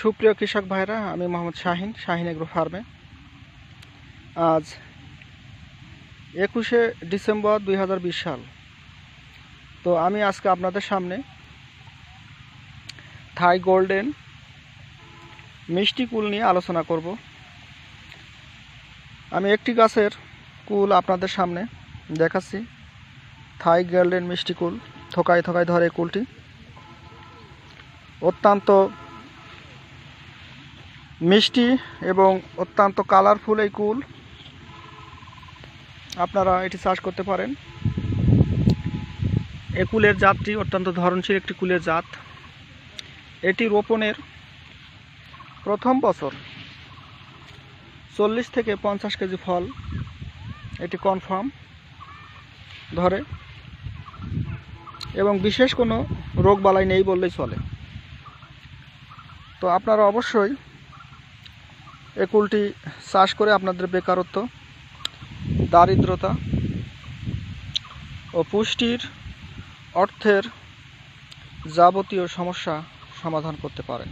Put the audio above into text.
সুপ্রিয় কৃষক ভাইরা, আমি মোহাম্মদ শাহিন শাহিন এগ্রো ফার্মে আজ একুশে ডিসেম্বর দুই হাজার বিশ সাল। তো আমি আজকে আপনাদের সামনে থাই গোল্ডেন মিষ্টি কুল নিয়ে আলোচনা করব। আমি একটি গাছের কুল আপনাদের সামনে দেখাচ্ছি, থাই গোল্ডেন মিষ্টি কুল। থোকায় থোকায় ধরে কুলটি। অত্যন্ত মিষ্টি এবং অত্যন্ত কালারফুল এই কুল। আপনারা এটি চাষ করতে পারেন। এ কুলের জাতটি অত্যন্ত ধরনশীল একটি কুলের জাত। এটি রোপণের প্রথম বছর। চল্লিশ থেকে পঞ্চাশ কেজি ফল এটি কনফার্ম ধরে। এবং বিশেষ কোনো রোগ বালাই নেই বললেই চলে। তো আপনারা অবশ্যই এই কুলটি চাষ করে আপনাদের বেকারত্ব, দারিদ্রতা ও পুষ্টির অর্থের যাবতীয় সমস্যা সমাধান করতে পারেন।